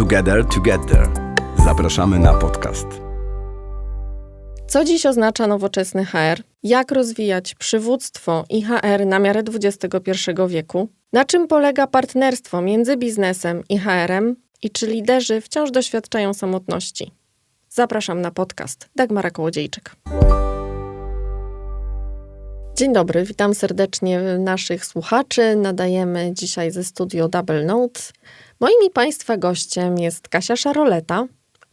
Together Together. Zapraszamy na podcast. Co dziś oznacza nowoczesny HR? Jak rozwijać przywództwo i HR na miarę XXI wieku? Na czym polega partnerstwo między biznesem i HR-em? I czy liderzy wciąż doświadczają samotności? Zapraszam na podcast. Dagmara Kołodziejczyk. Dzień dobry, witam serdecznie naszych słuchaczy. Nadajemy dzisiaj ze studio Double Note. Moim i Państwa gościem jest Kasia Szaroleta,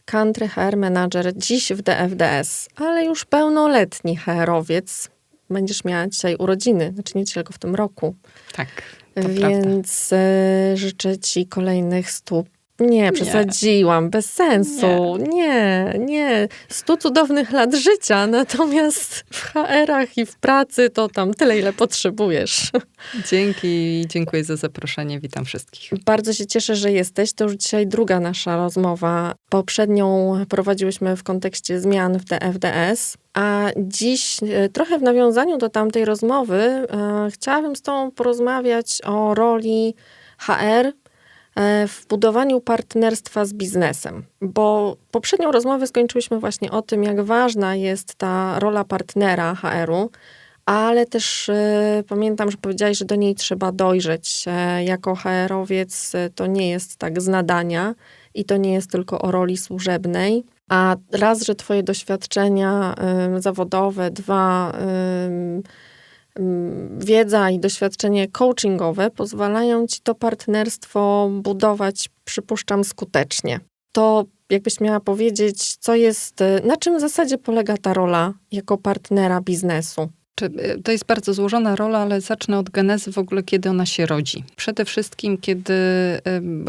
country HR manager dziś w DFDS, ale już pełnoletni HR-owiec. Będziesz miała dzisiaj urodziny, znaczy nie tylko w tym roku. Tak. Więc prawda. życzę Ci kolejnych stu nie, przesadziłam, nie. bez sensu. Nie. nie, nie. Stu cudownych lat życia, natomiast w HR-ach i w pracy to tam tyle, ile potrzebujesz. Dzięki dziękuję za zaproszenie. Witam wszystkich. Bardzo się cieszę, że jesteś. To już dzisiaj druga nasza rozmowa. Poprzednią prowadziłyśmy w kontekście zmian w DFDS. A dziś, e, trochę w nawiązaniu do tamtej rozmowy, e, chciałabym z Tobą porozmawiać o roli HR w budowaniu partnerstwa z biznesem, bo poprzednią rozmowę skończyliśmy właśnie o tym, jak ważna jest ta rola partnera HR-u, ale też y, pamiętam, że powiedziałeś, że do niej trzeba dojrzeć. E, jako HR-owiec to nie jest tak z nadania i to nie jest tylko o roli służebnej. A raz, że twoje doświadczenia y, zawodowe, dwa, y, wiedza i doświadczenie coachingowe pozwalają ci to partnerstwo budować, przypuszczam, skutecznie. To jakbyś miała powiedzieć, co jest, na czym w zasadzie polega ta rola jako partnera biznesu? Y, to jest bardzo złożona rola, ale zacznę od genezy w ogóle, kiedy ona się rodzi. Przede wszystkim, kiedy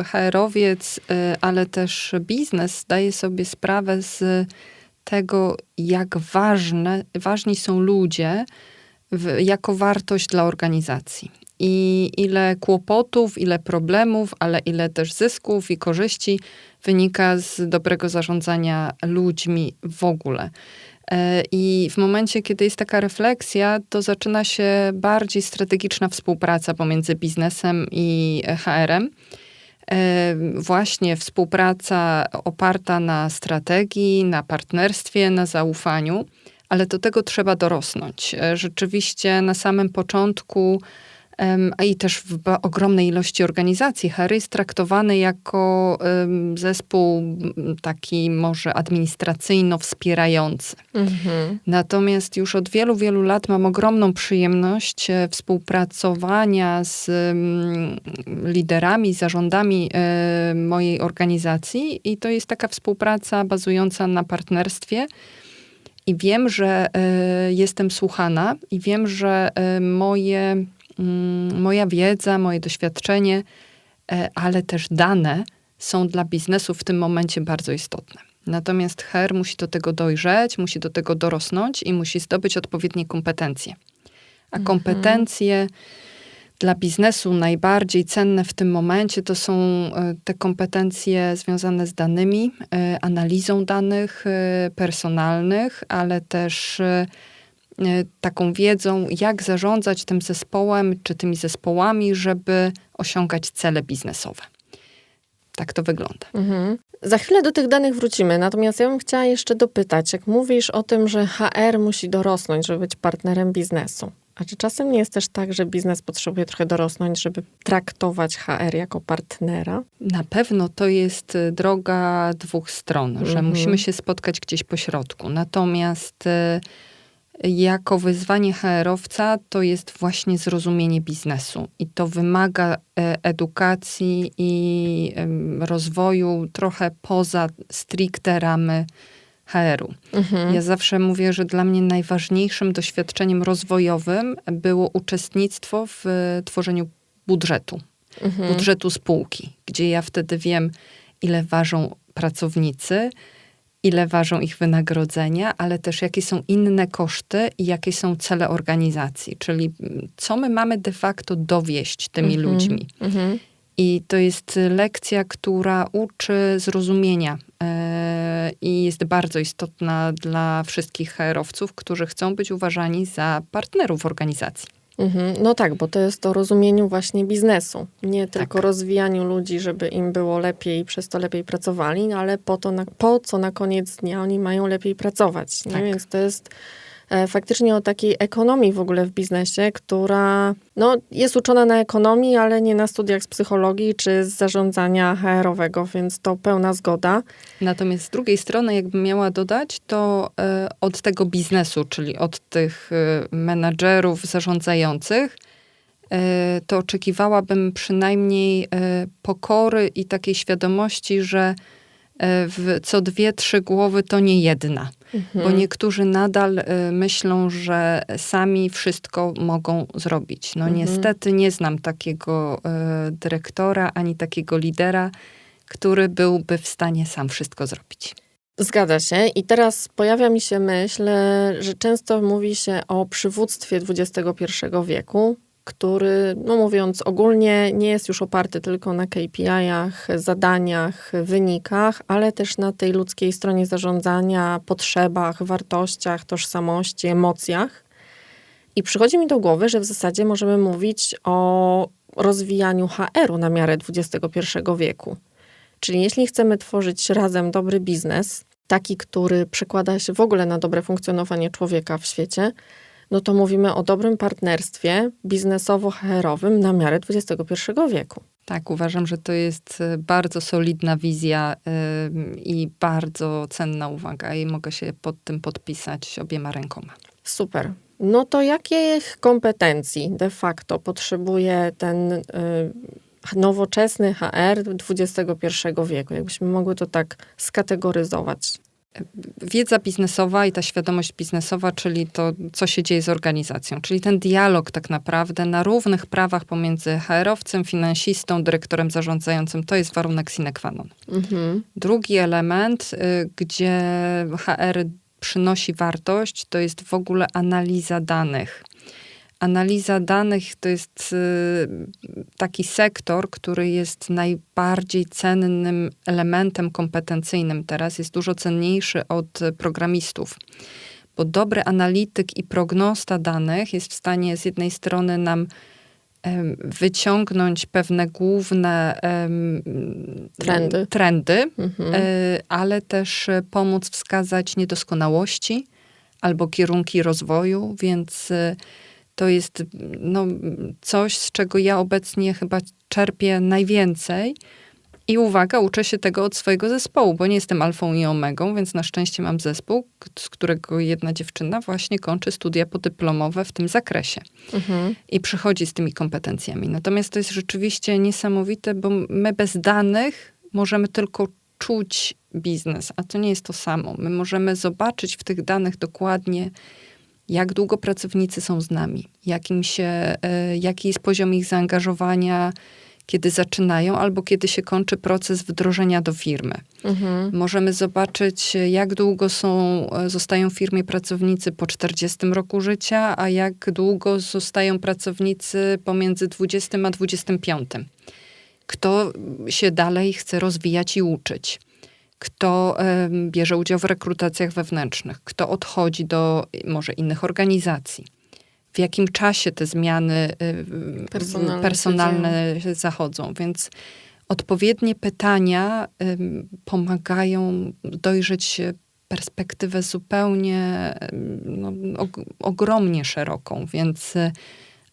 HR-owiec, y, ale też biznes zdaje sobie sprawę z tego, jak ważne, ważni są ludzie, w, jako wartość dla organizacji. I ile kłopotów, ile problemów, ale ile też zysków i korzyści wynika z dobrego zarządzania ludźmi w ogóle. E, I w momencie, kiedy jest taka refleksja, to zaczyna się bardziej strategiczna współpraca pomiędzy biznesem i HR-em. E, właśnie współpraca oparta na strategii, na partnerstwie, na zaufaniu ale do tego trzeba dorosnąć. E, rzeczywiście na samym początku a i też w ogromnej ilości organizacji. HR jest traktowany jako zespół taki może administracyjno-wspierający. Mhm. Natomiast już od wielu, wielu lat mam ogromną przyjemność e, współpracowania z liderami, zarządami e, mojej organizacji i to jest taka współpraca bazująca na partnerstwie i wiem, że y, jestem słuchana i wiem, że y, moje, y, moja wiedza, moje doświadczenie, e, ale też dane są dla biznesu w tym momencie bardzo istotne. Natomiast HR musi do tego dojrzeć, musi do tego dorosnąć i musi zdobyć odpowiednie kompetencje. A mhm. Dla biznesu najbardziej cenne w tym momencie to są e, te kompetencje związane z danymi, e, analizą danych e, personalnych, ale też taką wiedzą, jak zarządzać tym zespołem czy tymi zespołami, żeby osiągać cele biznesowe. Tak to wygląda. Mhm. Za chwilę do tych danych wrócimy, natomiast ja bym chciała jeszcze dopytać, jak mówisz o tym, że HR musi dorosnąć, żeby być partnerem biznesu. A czy czasem nie jest też tak, że biznes potrzebuje trochę dorosnąć, żeby traktować HR jako partnera? Na pewno to jest y, droga dwóch stron, że mhm. musimy się spotkać gdzieś po środku. Natomiast y, jako wyzwanie HR-owca to jest właśnie zrozumienie biznesu i to wymaga e, edukacji i rozwoju trochę poza stricte ramy HR-u. Mhm. Ja zawsze mówię, że dla mnie najważniejszym doświadczeniem rozwojowym było uczestnictwo w e, tworzeniu budżetu, mhm. budżetu spółki, gdzie ja wtedy wiem, ile ważą pracownicy, ile ważą ich wynagrodzenia, ale też jakie są inne koszty i jakie są cele organizacji, czyli co my mamy de facto dowieść tymi mhm. ludźmi. Mhm. I to jest lekcja, która uczy zrozumienia yy, i jest bardzo istotna dla wszystkich HR-owców, którzy chcą być uważani za partnerów organizacji. Mhm. No tak, bo to jest o rozumieniu właśnie biznesu. Nie tylko Tak. rozwijaniu ludzi, żeby im było lepiej i przez to lepiej pracowali, no ale po, to na, po co na koniec dnia oni mają lepiej pracować. Tak. Więc to jest faktycznie o takiej ekonomii w ogóle w biznesie, która no, jest uczona na ekonomii, ale nie na studiach z psychologii czy z zarządzania HR-owego, więc to pełna zgoda. Natomiast z drugiej strony, jakbym miała dodać, to e, od tego biznesu, czyli od tych e, menadżerów zarządzających, e, to oczekiwałabym przynajmniej e, pokory i takiej świadomości, że e, w co dwie, trzy głowy to nie jedna. Bo niektórzy nadal e, myślą, że sami wszystko mogą zrobić. No niestety nie znam takiego e, dyrektora ani takiego lidera, który byłby w stanie sam wszystko zrobić. Zgadza się. I teraz pojawia mi się myśl, że często mówi się o przywództwie XXI wieku, który, no mówiąc ogólnie, nie jest już oparty tylko na KPI-ach, zadaniach, wynikach, ale też na tej ludzkiej stronie zarządzania, potrzebach, wartościach, tożsamości, emocjach. I przychodzi mi do głowy, że w zasadzie możemy mówić o rozwijaniu HR-u na miarę XXI wieku. Czyli jeśli chcemy tworzyć razem dobry biznes, taki, który przekłada się w ogóle na dobre funkcjonowanie człowieka w świecie, no to mówimy o dobrym partnerstwie biznesowo-HR-owym na miarę XXI wieku. Tak, uważam, że to jest e, bardzo solidna wizja ym, i bardzo cenna uwaga i mogę się pod tym podpisać obiema rękoma. Super. No to jakich kompetencji de facto potrzebuje ten y, nowoczesny HR XXI wieku? Jakbyśmy mogły to tak skategoryzować. Wiedza biznesowa i ta świadomość biznesowa, czyli to, co się dzieje z organizacją, czyli ten dialog tak naprawdę na równych prawach pomiędzy HR-owcem, finansistą, dyrektorem zarządzającym, to jest warunek sine qua non. Mhm. Drugi element, y, gdzie HR przynosi wartość, to jest w ogóle analiza danych. Analiza danych to jest y, taki sektor, który jest najbardziej cennym elementem kompetencyjnym teraz, jest dużo cenniejszy od programistów. Bo dobry analityk i prognosta danych jest w stanie z jednej strony nam wyciągnąć pewne główne Trendy. trendy Mhm. e, ale też pomóc wskazać niedoskonałości albo kierunki rozwoju, więc e, to jest no, coś, z czego ja obecnie chyba czerpię najwięcej. I uwaga, uczę się tego od swojego zespołu, bo nie jestem alfą i omegą, więc na szczęście mam zespół, z którego jedna dziewczyna właśnie kończy studia podyplomowe w tym zakresie Mhm. i przychodzi z tymi kompetencjami. Natomiast to jest rzeczywiście niesamowite, bo my bez danych możemy tylko czuć biznes, a to nie jest to samo. My możemy zobaczyć w tych danych dokładnie, jak długo pracownicy są z nami, jakim się, e, jaki jest poziom ich zaangażowania, kiedy zaczynają albo kiedy się kończy proces wdrożenia do firmy. Mhm. Możemy zobaczyć, jak długo są, e, zostają w firmie pracownicy po 40 roku życia, a jak długo zostają pracownicy pomiędzy 20 a 25. Kto się dalej chce rozwijać i uczyć. Kto bierze udział w rekrutacjach wewnętrznych, kto odchodzi do może innych organizacji. W jakim czasie te zmiany Personalne personalne zachodzą. Więc odpowiednie pytania pomagają dojrzeć perspektywę zupełnie no, og- ogromnie szeroką, więc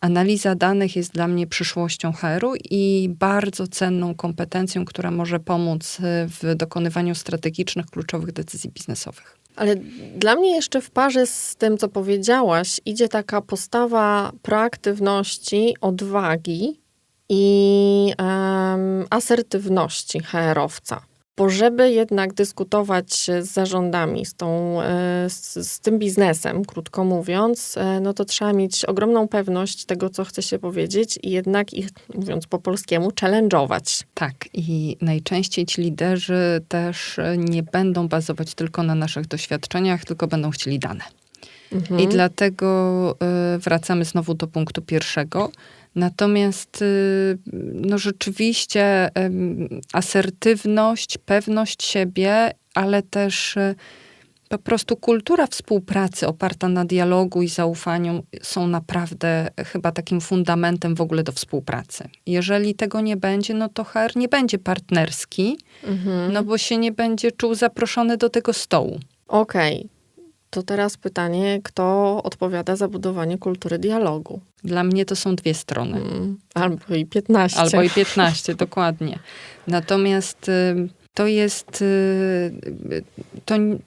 analiza danych jest dla mnie przyszłością HR-u i bardzo cenną kompetencją, która może pomóc y, w dokonywaniu strategicznych, kluczowych decyzji biznesowych. Ale dla mnie jeszcze w parze z tym, co powiedziałaś, idzie taka postawa proaktywności, odwagi i em, asertywności HR-owca. Bo żeby jednak dyskutować z zarządami, z, tą, e, z, z tym biznesem, krótko mówiąc, e, no to trzeba mieć ogromną pewność tego, co chce się powiedzieć i jednak ich, mówiąc po polskiemu, challenge'ować. Tak, i najczęściej ci liderzy też e, nie będą bazować tylko na naszych doświadczeniach, tylko będą chcieli dane. Mhm. I dlatego y, wracamy znowu do punktu pierwszego. Natomiast y, no rzeczywiście asertywność, pewność siebie, ale też y, Po prostu kultura współpracy oparta na dialogu i zaufaniu są naprawdę chyba takim fundamentem w ogóle do współpracy. Jeżeli tego nie będzie, no to HR nie będzie partnerski, Mhm. no bo się nie będzie czuł zaproszony do tego stołu. Okej. To teraz pytanie, kto odpowiada za budowanie kultury dialogu? Dla mnie to są dwie strony. Mm, Albo i 15. Albo i 15, dokładnie. Natomiast y, to jest. y, To n-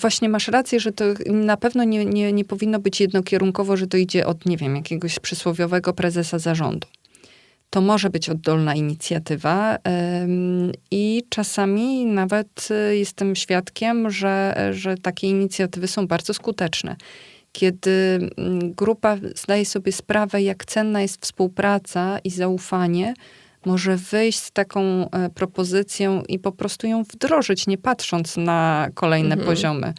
właśnie masz rację, że to na pewno nie, nie, nie powinno być jednokierunkowo, że to idzie od, nie wiem, jakiegoś przysłowiowego prezesa zarządu. To może być oddolna inicjatywa i czasami nawet y, jestem świadkiem, że, że takie inicjatywy są bardzo skuteczne. Kiedy mm, grupa zdaje sobie sprawę, jak cenna jest współpraca i zaufanie, może wyjść z taką e, propozycją i po prostu ją wdrożyć, nie patrząc na kolejne Mhm. poziomy.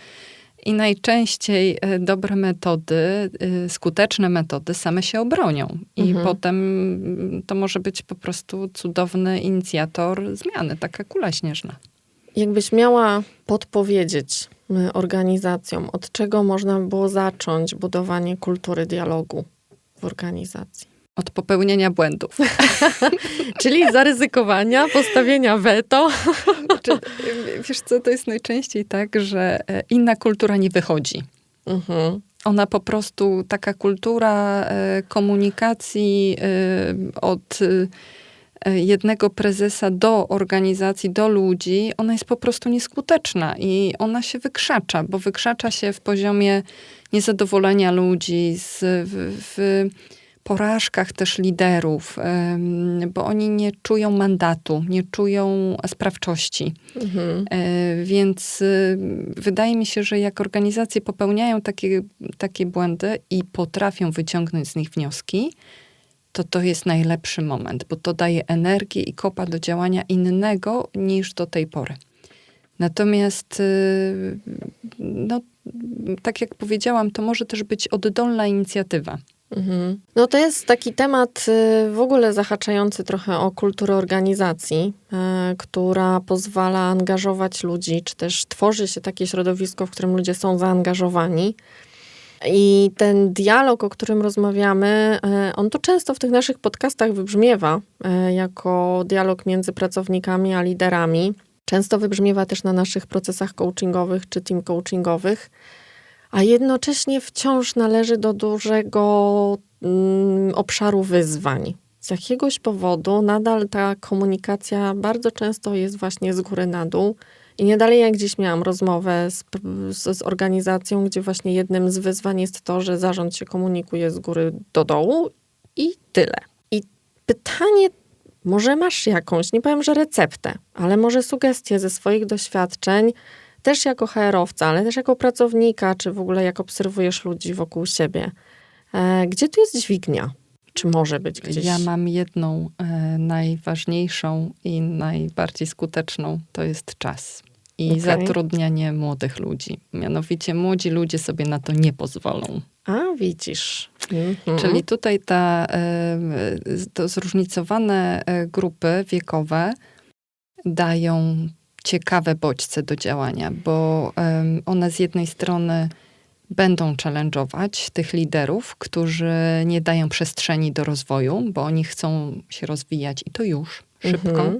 I najczęściej e, dobre metody, e, skuteczne metody same się obronią. I Mhm. potem mm, to może być po prostu cudowny inicjator zmiany, taka kula śnieżna. Jakbyś miała podpowiedzieć y, organizacjom, od czego można by było zacząć budowanie kultury dialogu w organizacji? Od popełnienia błędów. Czyli zaryzykowania, postawienia weto. Czy, wiesz co, to jest najczęściej tak, że e, inna kultura nie wychodzi. Mhm. Ona po prostu, taka kultura e, komunikacji e, od jednego prezesa do organizacji, do ludzi, ona jest po prostu nieskuteczna i ona się wykrzacza, bo wykrzacza się w poziomie niezadowolenia ludzi, z, w, w porażkach też liderów, bo oni nie czują mandatu, nie czują sprawczości. Mhm. E, Więc y, wydaje mi się, że jak organizacje popełniają takie, takie błędy i potrafią wyciągnąć z nich wnioski, to to jest najlepszy moment, bo to daje energię i kopa do działania innego niż do tej pory. Natomiast, y, no, tak jak powiedziałam, to może też być oddolna inicjatywa. Mhm. No to jest taki temat y, w ogóle zahaczający trochę o kulturę organizacji, y, która pozwala angażować ludzi, czy też tworzy się takie środowisko, w którym ludzie są zaangażowani. I ten dialog, o którym rozmawiamy, y, on tu często w tych naszych podcastach wybrzmiewa jako dialog między pracownikami a liderami. Często wybrzmiewa też na naszych procesach coachingowych czy team coachingowych a jednocześnie wciąż należy do dużego mm, obszaru wyzwań. Z jakiegoś powodu nadal ta komunikacja bardzo często jest właśnie z góry na dół. I nie dalej jak dziś miałam rozmowę z, z, z organizacją, gdzie właśnie jednym z wyzwań jest to, że zarząd się komunikuje z góry do dołu i tyle. I pytanie, może masz jakąś, nie powiem, że receptę, ale może sugestie ze swoich doświadczeń, też jako HR-owca, ale też jako pracownika, czy w ogóle jak obserwujesz ludzi wokół siebie. E, gdzie tu jest dźwignia? Czy może być gdzieś? Ja mam jedną e, najważniejszą i najbardziej skuteczną, to jest czas. I Okej. zatrudnianie młodych ludzi. Mianowicie młodzi ludzie sobie na to nie pozwolą. A, widzisz. Mhm. Czyli tutaj ta, e, to zróżnicowane e, grupy wiekowe dają ciekawe bodźce do działania, bo one z jednej strony będą challenge'ować tych liderów, którzy nie dają przestrzeni do rozwoju, bo oni chcą się rozwijać i to już szybko. Mhm.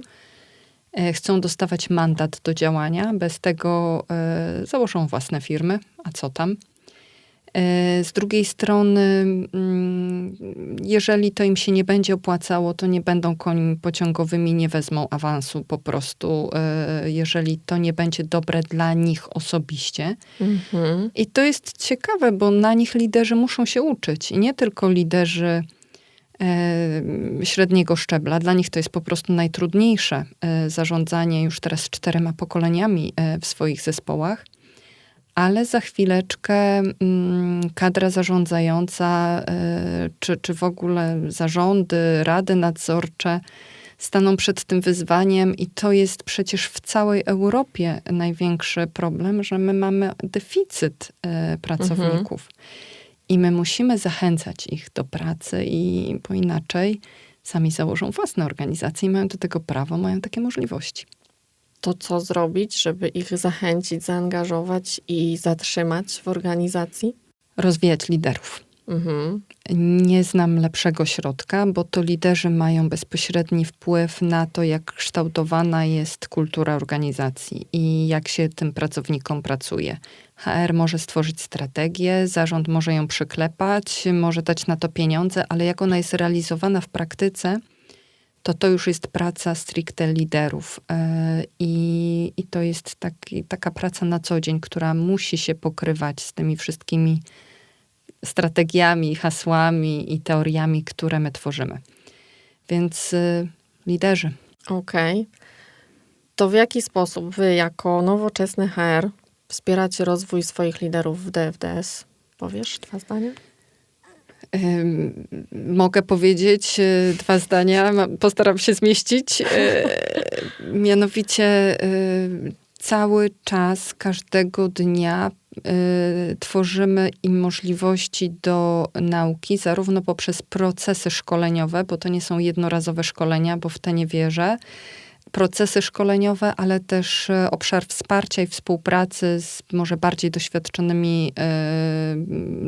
E, Chcą dostawać mandat do działania, bez tego e, założą własne firmy, a co tam. E, Z drugiej strony, mm, jeżeli to im się nie będzie opłacało, to nie będą końmi pociągowymi, nie wezmą awansu po prostu, e, jeżeli to nie będzie dobre dla nich osobiście. Mhm. I to jest ciekawe, bo na nich liderzy muszą się uczyć. I nie tylko liderzy e, średniego szczebla. Dla nich to jest po prostu najtrudniejsze zarządzanie już teraz czterema pokoleniami w swoich zespołach. Ale za chwileczkę mm, kadra zarządzająca, e, czy, czy w ogóle zarządy, rady nadzorcze staną przed tym wyzwaniem, i to jest przecież w całej Europie największy problem, że my mamy deficyt e, pracowników. I my musimy zachęcać ich do pracy, i bo inaczej sami założą własne organizacje i mają do tego prawo, mają takie możliwości. To co zrobić, żeby ich zachęcić, zaangażować i zatrzymać w organizacji? Rozwijać liderów. Mhm. Nie znam lepszego środka, bo to liderzy mają bezpośredni wpływ na to, jak kształtowana jest kultura organizacji i jak się tym pracownikom pracuje. HR może stworzyć strategię, zarząd może ją przyklepać, może dać na to pieniądze, ale jak ona jest realizowana w praktyce, to to już jest praca stricte liderów. E, I, i to jest taki, taka praca na co dzień, która musi się pokrywać z tymi wszystkimi strategiami, hasłami i teoriami, które my tworzymy. Więc y, liderzy. Okej. To w jaki sposób wy jako nowoczesny HR wspieracie rozwój swoich liderów w DFDS? Powiesz dwa zdania? Mogę powiedzieć y, dwa zdania, postaram się zmieścić. Y, Mianowicie y, cały czas, każdego dnia tworzymy im możliwości do nauki, zarówno poprzez procesy szkoleniowe, bo to nie są jednorazowe szkolenia, bo w te nie wierzę. Procesy szkoleniowe, ale też e, obszar wsparcia i współpracy z może bardziej doświadczonymi e,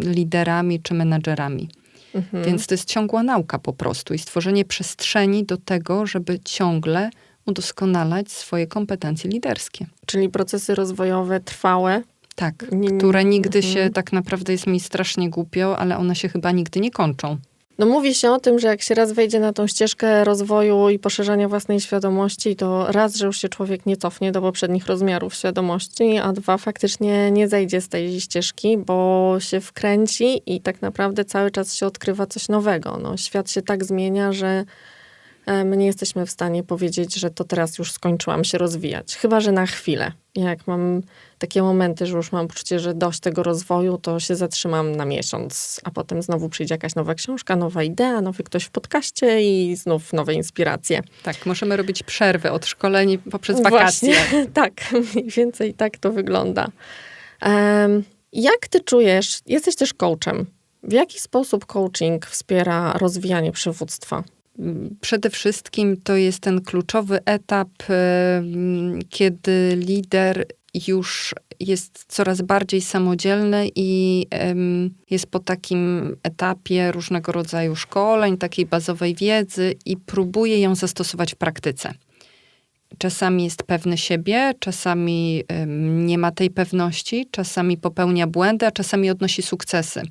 liderami czy menadżerami. Mhm. Więc to jest ciągła nauka po prostu i stworzenie przestrzeni do tego, żeby ciągle udoskonalać swoje kompetencje liderskie. Czyli procesy rozwojowe trwałe. Tak, które nigdy mhm. się, tak naprawdę jest mi strasznie głupio, ale one się chyba nigdy nie kończą. No mówi się o tym, że jak się raz wejdzie na tą ścieżkę rozwoju i poszerzania własnej świadomości, to raz, że już się człowiek nie cofnie do poprzednich rozmiarów świadomości, a dwa, faktycznie nie zejdzie z tej ścieżki, bo się wkręci i tak naprawdę cały czas się odkrywa coś nowego. No, świat się tak zmienia, że my nie jesteśmy w stanie powiedzieć, że to teraz już skończyłam się rozwijać. Chyba, że na chwilę. Jak mam takie momenty, że już mam poczucie, że dość tego rozwoju, to się zatrzymam na miesiąc, a potem znowu przyjdzie jakaś nowa książka, nowa idea, nowy ktoś w podcaście i znów nowe inspiracje. Tak, możemy robić przerwy od szkoleń poprzez wakacje. Właśnie, tak, mniej więcej tak to wygląda. Em, jak ty czujesz, jesteś też coachem, w jaki sposób coaching wspiera rozwijanie przywództwa? Przede wszystkim to jest ten kluczowy etap, kiedy lider już jest coraz bardziej samodzielny i jest po takim etapie różnego rodzaju szkoleń, takiej bazowej wiedzy i próbuje ją zastosować w praktyce. Czasami jest pewny siebie, czasami nie ma tej pewności, czasami popełnia błędy, a czasami odnosi sukcesy.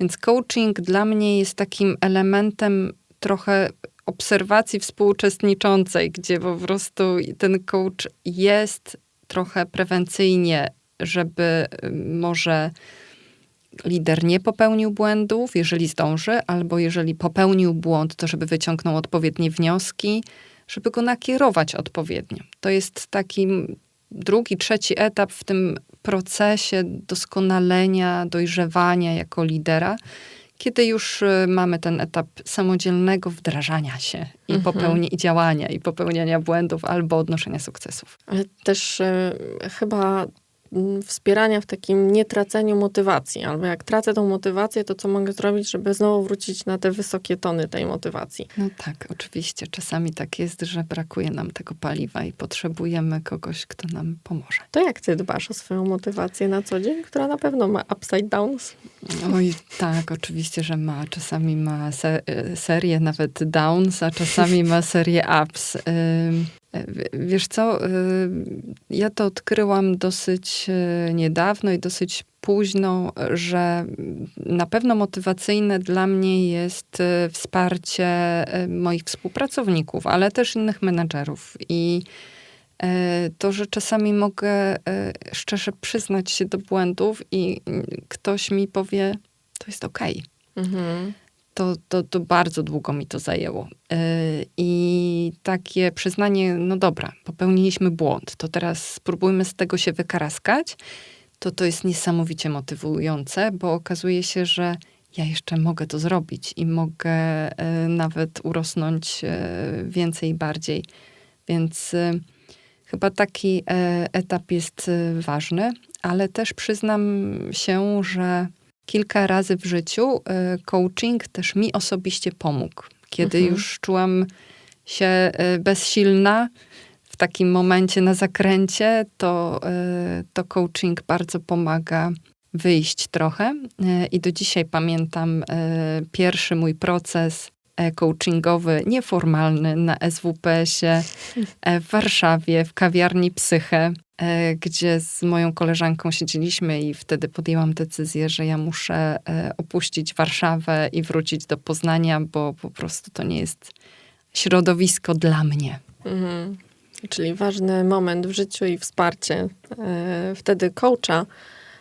Więc coaching dla mnie jest takim elementem trochę obserwacji współuczestniczącej, gdzie po prostu ten coach jest trochę prewencyjnie, żeby y, może lider nie popełnił błędów, jeżeli zdąży, albo jeżeli popełnił błąd, to żeby wyciągnął odpowiednie wnioski, żeby go nakierować odpowiednio. To jest taki drugi, trzeci etap w tym procesie doskonalenia, dojrzewania jako lidera, kiedy już y, mamy ten etap samodzielnego wdrażania się i Mhm. popełni i działania, i popełniania błędów albo odnoszenia sukcesów. Ale też e, chyba wspierania w takim nietraceniu motywacji, albo jak tracę tą motywację, to co mogę zrobić, żeby znowu wrócić na te wysokie tony tej motywacji. No tak, oczywiście. Czasami tak jest, że brakuje nam tego paliwa i potrzebujemy kogoś, kto nam pomoże. To jak ty dbasz o swoją motywację na co dzień, która na pewno ma upside downs? Oj, tak, oczywiście, że ma. Czasami ma se y, serię nawet downs, a czasami ma serię ups. Wiesz co, y, ja to odkryłam dosyć y, niedawno i dosyć późno, że na pewno motywacyjne dla mnie jest y, wsparcie moich współpracowników, ale też innych menedżerów. I to, że czasami mogę szczerze przyznać się do błędów i ktoś mi powie, to jest okej Mhm. To, to, to bardzo długo mi to zajęło. Yy, I takie przyznanie, no dobra, popełniliśmy błąd, to teraz spróbujmy z tego się wykaraskać, to to jest niesamowicie motywujące, bo okazuje się, że ja jeszcze mogę to zrobić i mogę yy, nawet urosnąć yy, więcej i bardziej. Więc chyba taki etap jest ważny, ale też przyznam się, że kilka razy w życiu y, coaching też mi osobiście pomógł. Kiedy Mhm. już czułam się y, bezsilna w takim momencie na zakręcie, to, y, to coaching bardzo pomaga wyjść trochę. I do dzisiaj pamiętam pierwszy mój proces e, coachingowy, nieformalny na SWPS-ie e, w Warszawie, w kawiarni Psyche, e, gdzie z moją koleżanką siedzieliśmy i wtedy podjęłam decyzję, że ja muszę e, opuścić Warszawę i wrócić do Poznania, bo po prostu to nie jest środowisko dla mnie. Mhm. Czyli ważny moment w życiu i wsparcie e, wtedy coacha,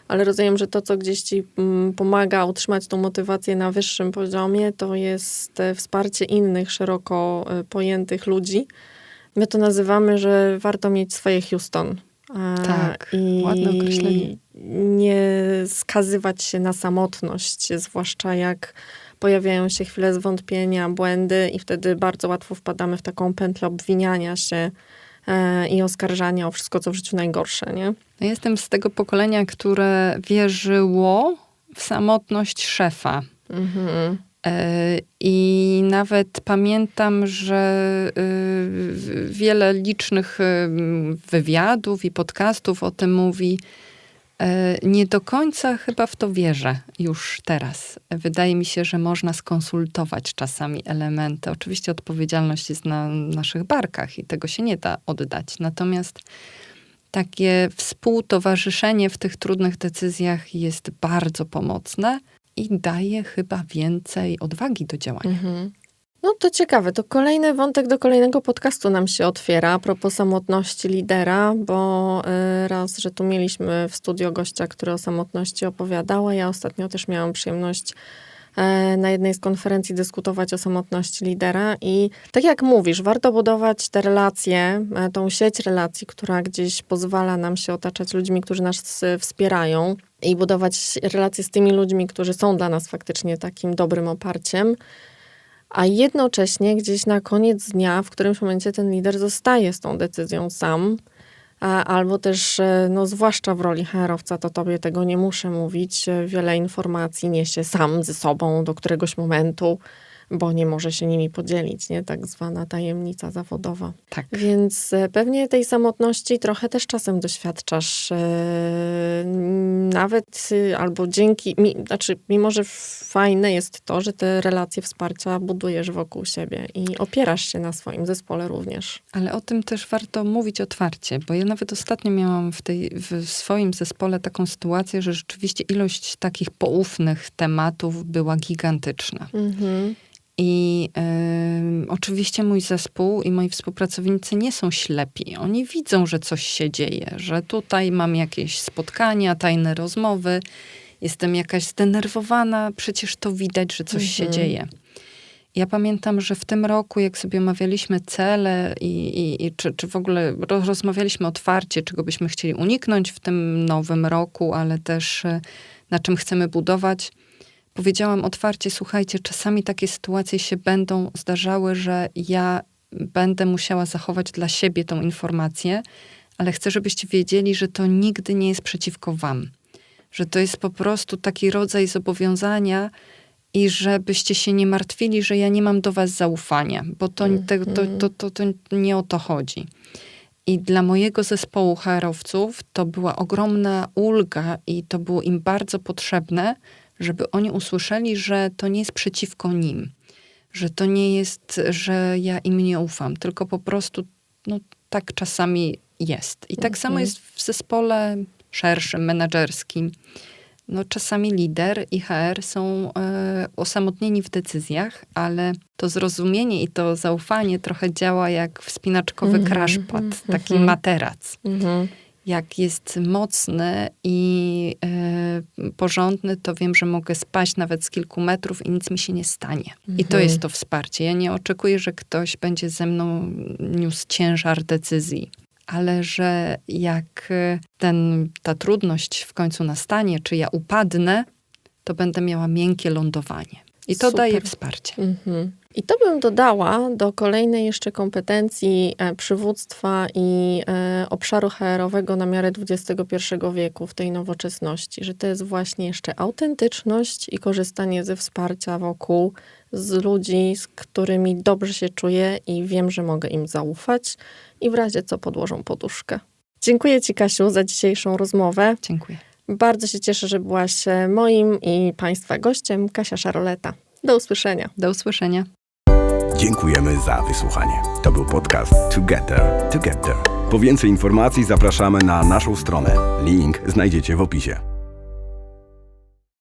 ale rozumiem, że to, co gdzieś ci mm, pomaga utrzymać tą motywację na wyższym poziomie, to jest e, wsparcie innych szeroko e, pojętych ludzi. My to nazywamy, że warto mieć swoje Houston. E, Tak, ładne określenie. Nie skazywać się na samotność, zwłaszcza jak pojawiają się chwile zwątpienia, błędy i wtedy bardzo łatwo wpadamy w taką pętlę obwiniania się e, i oskarżania o wszystko, co w życiu najgorsze, nie? No, Jestem z tego pokolenia, które wierzyło w samotność szefa. Mhm. E, I nawet pamiętam, że y, wiele licznych y, wywiadów i podcastów o tym mówi. E, Nie do końca chyba w to wierzę już teraz. Wydaje mi się, że można skonsultować czasami elementy. Oczywiście odpowiedzialność jest na naszych barkach i tego się nie da oddać. Natomiast takie współtowarzyszenie w tych trudnych decyzjach jest bardzo pomocne i daje chyba więcej odwagi do działania. Mhm. No to ciekawe, to kolejny wątek do kolejnego podcastu nam się otwiera a propos samotności lidera, bo y, raz, że tu mieliśmy w studio gościa, który o samotności opowiadał, a ja ostatnio też miałam przyjemność na jednej z konferencji dyskutować o samotności lidera. I tak jak mówisz, warto budować te relacje, e, tą sieć relacji, która gdzieś pozwala nam się otaczać ludźmi, którzy nas e, wspierają i budować relacje z tymi ludźmi, którzy są dla nas faktycznie takim dobrym oparciem. A jednocześnie gdzieś na koniec dnia, w którymś momencie ten lider zostaje z tą decyzją sam, albo też, e, no zwłaszcza w roli HR-owca, to tobie tego nie muszę mówić, e, wiele informacji niesie sam ze sobą do któregoś momentu, bo nie może się nimi podzielić, nie? Tak zwana tajemnica zawodowa. Tak. Więc e, pewnie tej samotności trochę też czasem doświadczasz. e, Nawet y, albo dzięki, mi- znaczy, mimo że fajne jest to, że te relacje wsparcia budujesz wokół siebie i opierasz się na swoim zespole również. Ale o tym też warto mówić otwarcie, bo ja nawet ostatnio miałam w, tej, w swoim zespole taką sytuację, że rzeczywiście ilość takich poufnych tematów była gigantyczna. Mhm. I em, oczywiście mój zespół i moi współpracownicy nie są ślepi. Oni widzą, że coś się dzieje, że tutaj mam jakieś spotkania, tajne rozmowy, jestem jakaś zdenerwowana, przecież to widać, że coś się Mhm. dzieje. Ja pamiętam, że w tym roku, jak sobie omawialiśmy cele i, i, i czy, czy w ogóle ro- rozmawialiśmy otwarcie, czego byśmy chcieli uniknąć w tym nowym roku, ale też e, na czym chcemy budować, powiedziałam otwarcie: Słuchajcie, czasami takie sytuacje się będą zdarzały, że ja będę musiała zachować dla siebie tą informację, ale chcę, żebyście wiedzieli, że to nigdy nie jest przeciwko Wam. Że to jest po prostu taki rodzaj zobowiązania i żebyście się nie martwili, że ja nie mam do Was zaufania, bo to, to, to, to nie o to chodzi. I dla mojego zespołu HR-owców to była ogromna ulga i to było im bardzo potrzebne, żeby oni usłyszeli, że to nie jest przeciwko nim, że to nie jest, że ja im nie ufam, tylko po prostu no, tak czasami jest. I tak samo jest w zespole szerszym, menedżerskim. No, czasami lider i HR są e, osamotnieni w decyzjach, ale to zrozumienie i to zaufanie trochę działa jak wspinaczkowy Mhm, crashpad, taki mhm. materac Mhm. Jak jest mocny i e, porządny, to wiem, że mogę spaść nawet z kilku metrów i nic mi się nie stanie. I to Mhm. jest to wsparcie. Ja nie oczekuję, że ktoś będzie ze mną niósł ciężar decyzji, ale że jak e, ten, ta trudność w końcu nastanie, czy ja upadnę, to będę miała miękkie lądowanie. I to Super. daje wsparcie. Mhm. I to bym dodała do kolejnej jeszcze kompetencji e, przywództwa i e, obszaru HR-owego na miarę XXI wieku w tej nowoczesności, że to jest właśnie jeszcze autentyczność i korzystanie ze wsparcia wokół z ludzi, z którymi dobrze się czuję i wiem, że mogę im zaufać i w razie co podłożą poduszkę. Dziękuję Ci, Kasiu, za dzisiejszą rozmowę. Dziękuję. Bardzo się cieszę, że byłaś e, moim i Państwa gościem, Kasia Szaroleta. Do usłyszenia. Do usłyszenia. Dziękujemy za wysłuchanie. To był podcast Together, Together. Po więcej informacji zapraszamy na naszą stronę. Link znajdziecie w opisie.